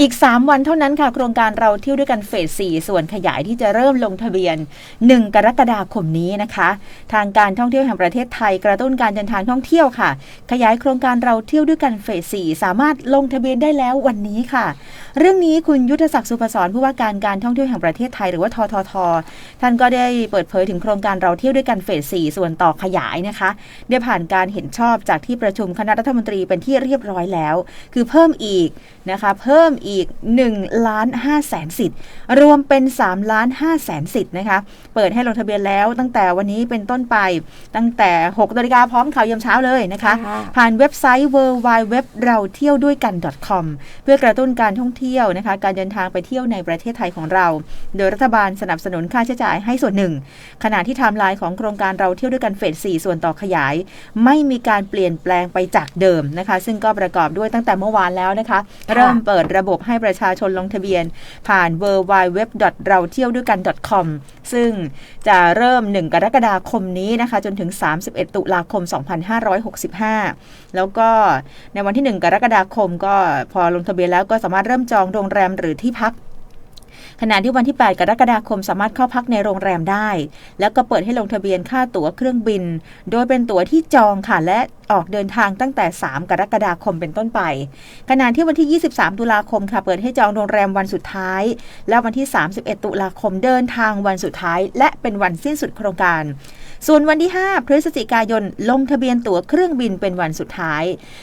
อีก 3 วันเท่านั้นค่ะ โครงการเราเที่ยวด้วยกันเฟส 4 ส่วนขยายที่จะเริ่มลงทะเบียน 1 กรกฎาคมนี้นะคะ ทางการท่องเที่ยวแห่งประเทศไทยกระตุ้นการเดินทางท่องเที่ยวค่ะ ขยายโครงการเราเที่ยวด้วยกันเฟส 4 สามารถลงทะเบียนได้แล้ววันนี้ค่ะ เรื่องนี้คุณยุทธศักดิ์สุภศรผู้ว่าการการท่องเที่ยวแห่งประเทศไทยหรือว่าททท ท่านก็ได้เปิดเผยถึงโครงการเราเที่ยวด้วยกันเฟส 4 ส่วนต่อขยายนะคะ ได้ผ่านการเห็นชอบจากที่ประชุมคณะรัฐมนตรีเป็นที่เรียบร้อยแล้ว คือเพิ่มอีกนะคะ เพิ่มอีก1ล้าน5แสนสิทธิ์ รวมเป็น3ล้าน5แสนสิทธิ์นะคะ เปิดให้ลงทะเบียนแล้วตั้งแต่วันนี้เป็นต้นไป ตั้งแต่6นาฬิกาพร้อมข่าวยามเช้าเลยนะคะค่ะผ่านเว็บไซต์ w w w เราเที่ยวด้วยกัน .com เพื่อกระตุ้นการท่องเที่ยวนะคะ การเดินทางไปเที่ยวในประเทศไทยของเรา โดยรัฐบาลสนับสนุนค่าใช้จ่ายให้ส่วนหนึ่ง ขณะที่ไทม์ไลน์ของโครงการเราเที่ยวด้วยกันเฟส 4 ส่วนต่อขยาย ไม่มีการเปลี่ยนแปลงไปจากเดิมนะคะ ซึ่งก็ประกอบด้วยตั้งแต่เมื่อวานแล้วนะคะ เริ่มเปิดระบบให้ประชาชนลงทะเบียน ผ่าน w w w เราเที่ยวด้วยกัน .com ซึ่งจะเริ่ม 1 กรกฎาคมนี้นะคะ จนถึง 31 ตุลาคม 2565 แล้วก็ในวันที่ 1 กรกฎาคมก็พอลงทะเบียนแล้วก็สามารถเริ่มจองโรงแรมหรือที่พัก ขณะที่วันที่ 8 กรกฎาคมสามารถเข้าพักในโรงแรมได้ แล้วก็เปิดให้ลงทะเบียนค่าตั๋วเครื่องบิน โดยเป็นตั๋วที่จองค่ะและออกเดินทางตั้งแต่ 3 กรกฎาคมเป็นต้นไป ขณะที่วันที่ 23 ตุลาคมค่ะ เปิดให้จองโรงแรมวันสุดท้าย และวันที่ 31 ตุลาคมเดินทางวันสุดท้าย และเป็นวันสิ้นสุดโครงการ ส่วนวันที่ 5 พฤศจิกายน ลงทะเบียนตั๋วเครื่องบินเป็นวันสุดท้าย